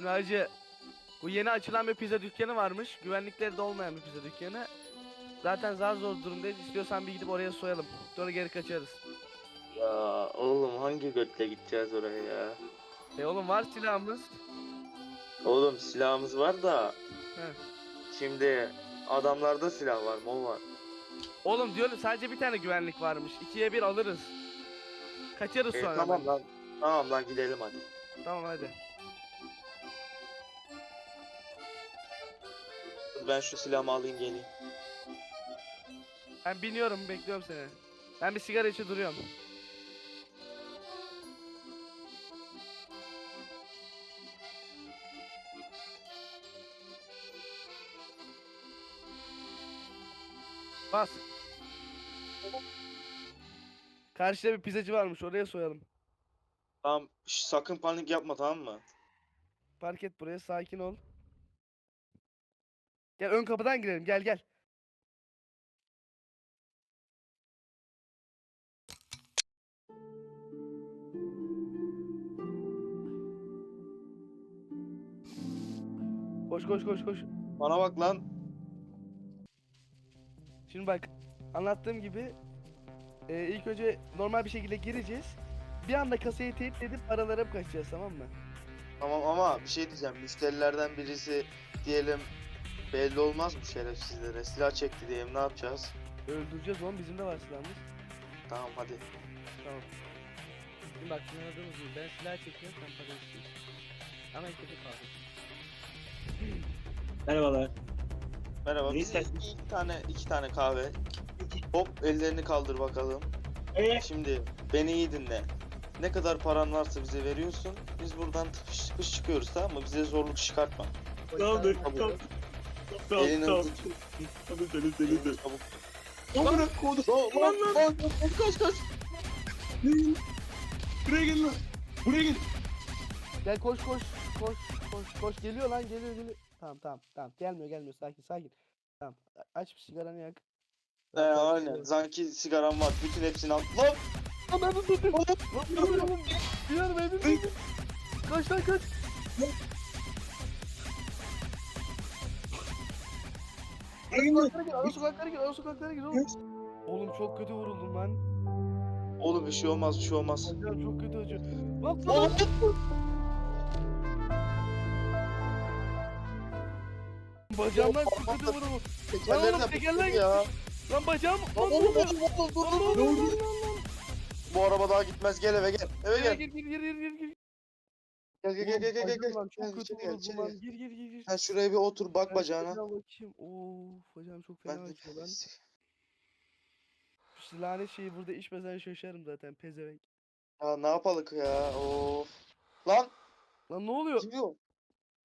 Şimdi hacı bu yeni açılan bir pizza dükkanı varmış. Güvenlikleri de olmayan bir pizza dükkanı. Zaten zar zor durumdayız. İstiyorsan bir gidip oraya soyalım. Sonra geri kaçarız. Ya oğlum hangi götle gideceğiz oraya ya? E oğlum var silahımız. Oğlum silahımız var da He. şimdi adamlarda silah var mı var? Oğlum diyorum sadece bir tane güvenlik varmış. İkiye bir alırız. Kaçarız E, sonra. tamam lan. Tamam lan gidelim hadi. Tamam hadi. Ben şu silahımı alayım geleyim. Ben biniyorum bekliyorum seni. Ben bir sigara içi duruyorum. Bas. Karşıda bir pizzacı varmış oraya soyalım. Tamam şş, sakın panik yapma tamam mı? Park et buraya sakin ol. Gel ön kapıdan girelim gel gel. Koş koş koş koş. Bana bak lan. Şimdi bak anlattığım gibi e, ilk önce normal bir şekilde gireceğiz. Bir anda kasayı teyit edip paraları hep kaçacağız tamam mı? Tamam ama bir şey diyeceğim. Müşterilerden birisi diyelim belli olmaz mı şerefsizlere? Silah çekti diyelim ne yapacağız? Öldüreceğiz oğlum bizim de var silahımız. Tamam hadi. Tamam. Şimdi bak şimdi anladığınız gibi ben silah çekiyorum sen para istiyorsun. Ama ilk kaldı. Merhabalar. Merhaba. Ne bize iki tane iki tane kahve. Hop ellerini kaldır bakalım. Ee, Şimdi beni iyi dinle. Ne kadar paran varsa bize veriyorsun. Biz buradan tıpış tıpış çıkıyoruz tamam mı? Bize zorluk çıkartma. tamamdır. Tamam. Tamam. Tamam, Elini tamam. hızlı tut. Tamam, söyle, söyle, söyle. Çabuk. Amına koydum. Lan lan lan. Kaç kaç. Buraya gel lan. Buraya gel. Gel koş koş koş koş koş geliyor lan geliyor geliyor. Tamam tamam tamam gelmiyor gelmiyor sakin sakin. Tamam a- aç bir sigaranı yak. Tamam, aynen. Sanki sigaram var. Bütün hepsini al. Lan. Lan ben tuttum. Lan biliyorum biliyorum. Kaç lan kaç. Sokaklara gir, ara sokaklara gir, ara sokaklara gir oğlum. Oğlum çok kötü vuruldum lan. Oğlum bir şey olmaz bir şey olmaz. Hocam çok kötü acıyor. Oğlum lan. Bacağımdan çok kötü vuruldum. Lan tekerlerine oğlum, tekerler gitti. ya. Lan bacağım. Lan oğlum oğlum. oğlum dur dur dur. lan. Bu araba daha gitmez gel eve gel. Eve gel. gir gir gir gir gir. Gel gel gel gel gel gel. Gel Çok kötü gel vuruldum içeri lan. gel. Gir gir gir gir. Sen şuraya bir otur bak Ben bacağına. şuraya bakayım. Of hocam çok fena Ben de acıyor lan. Şu lanet şeyi burada içmesen şaşarım zaten pezevenk. Ya ne yapalım ya of. Lan Lan ne oluyor? kim o?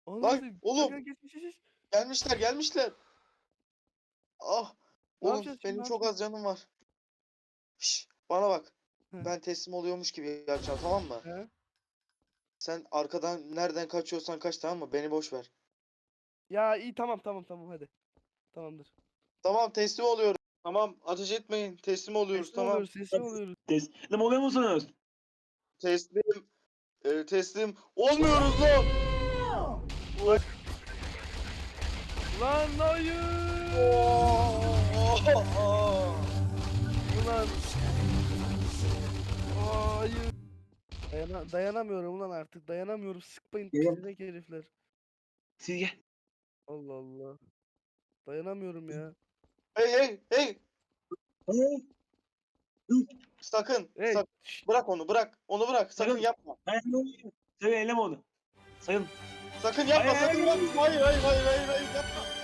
Anasını oğlum. Gel, gel, geç, geç. Gelmişler gelmişler. Ah. Ne Oğlum benim çok yapacağız? az canım var. Şş, bana bak. Hı. Ben teslim oluyormuş gibi yapacağım tamam mı? He? Sen arkadan nereden kaçıyorsan kaç tamam mı? Beni boş ver. Ya iyi tamam tamam tamam hadi. Tamamdır. Tamam teslim oluyorum. Tamam ateş etmeyin. Teslim oluyoruz Teslim tamam. oluyoruz, teslim oluyoruz. Teslim oluyor musunuz? Teslim. e, teslim olmuyoruz lan. Lan hayır. Ulan. Hayır. Dayana dayanamıyorum ulan artık. Dayanamıyorum. Sıkmayın Geliyorum. pezevenk herifler. Siz gel. Allah Allah. Dayanamıyorum ya. Hey hey hey. Hey, Sakın. Hey. sak- bırak onu bırak. Onu bırak. Sakın Sakın. yapma. Ne? Sakın elleme onu. Sakın. Sakın yapma. Hayır, sakın hayır, yapma. Hayır hayır hayır hayır hayır yapma.